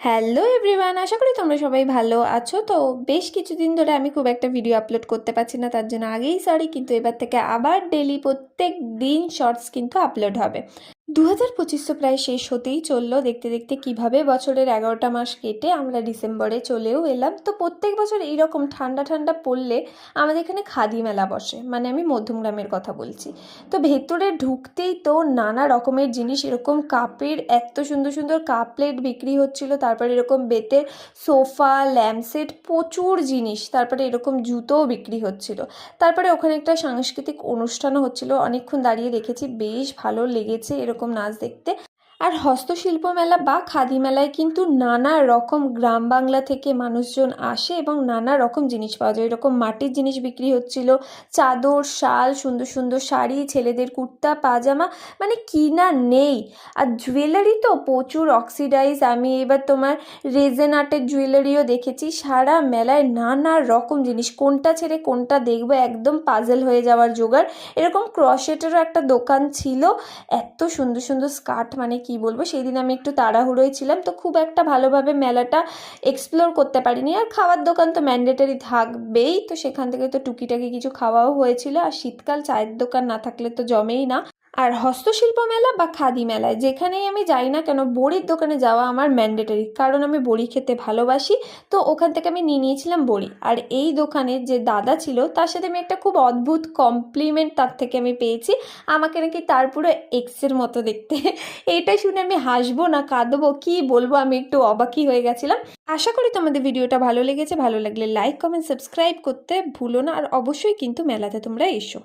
Hello everyone আশা করি তোমরা সবাই ভালো আছো। তো বেশ কিছুদিন ধরে আমি খুব একটা ভিডিও আপলোড করতে পারছি না, তার জন্য আগেই সরি কিন্তু এবার থেকে আবার ডেলি প্রত্যেক দিন শর্টস কিন্তু আপলোড হবে। দু হাজার পঁচিশ তো প্রায় শেষ হতেই চলল। দেখতে দেখতে কীভাবে বছরের এগারোটা মাস কেটে আমরা ডিসেম্বরে চলেও এলাম। তো প্রত্যেক বছর এইরকম ঠান্ডা ঠান্ডা পড়লে আমাদের এখানে খাদি মেলা বসে। মানে আমি মধ্যমগ্রামের কথা বলছি। তো ভেতরে ঢুকতেই তো নানা রকমের জিনিস, এরকম কাপের এত সুন্দর সুন্দর কাপ প্লেট বিক্রি হচ্ছিল, তারপরে এরকম বেতের সোফা ল্যাম্পসেট প্রচুর জিনিস, তারপরে এরকম জুতোও বিক্রি হচ্ছিল। তারপরে ওখানে একটা সাংস্কৃতিক অনুষ্ঠানও হচ্ছিল। অনেকক্ষণ দাঁড়িয়ে দেখেছি, বেশ ভালো লেগেছে এরকম নাচ দেখতে আর হস্তশিল্প মেলা বা খাদি মেলায় কিন্তু নানা রকম গ্রাম বাংলা থেকে মানুষজন আসে এবং নানা রকম জিনিস পাওয়া যায়। এরকম মাটির জিনিস বিক্রি হচ্ছিল, চাদর, শাল, সুন্দর সুন্দর শাড়ি, ছেলেদের কুর্তা, পাজামা মানে কি না নেই। আর জুয়েলারি তো প্রচুর অক্সিডাইজ আমি এবার তোমার রেজেন আর্টের জুয়েলারিও দেখেছি। সারা মেলায় নানা রকম জিনিস। কোনটা ছেড়ে কোনটা দেখব? একদম পাজেল হয়ে যাওয়ার জোগাড়। এরকম ক্রশেটেরও একটা দোকান ছিল। এত সুন্দর সুন্দর স্কার্ট মানে কি বলব সেই দিন আমি একটু তাড়াহুড়োই ছিলাম, তো খুব একটা ভালোভাবে মেলাটা এক্সপ্লোর করতে পারিনি। আর খাওয়ার দোকান তো ম্যান্ডেটারি থাকবেই, তো সেখান থেকে তো টুকিটাকি কিছু খাওয়াও হয়েছিল। আর শীতকাল চায়ের দোকান না থাকলে তো জমেই না। আর হস্তশিল্প মেলা বা খাদি মেলায়, যেখানেই আমি যাই না কেন, বড়ির দোকানে যাওয়া আমার ম্যান্ডেটারি কারণ আমি বড়ি খেতে ভালোবাসি, তো ওখান থেকে আমি নিয়ে নিয়েছিলাম বড়ি। আর এই দোকানে যে দাদা ছিল, তার সাথে আমি একটা খুব অদ্ভুত কমপ্লিমেন্ট তার থেকে আমি পেয়েছি। আমাকে নাকি তার পুরো এক্সের মতো দেখতে। এটা শুনে আমি হাসবো না, কাঁদবো, কি বলব, আমি একটু অবাকই হয়ে গেছিলাম। আশা করি তোমাদের ভিডিওটা ভালো লেগেছে। ভালো লাগলে লাইক কমেন্ট সাবস্ক্রাইব করতে ভুলো না। আর অবশ্যই কিন্তু মেলাতে তোমরা এসো।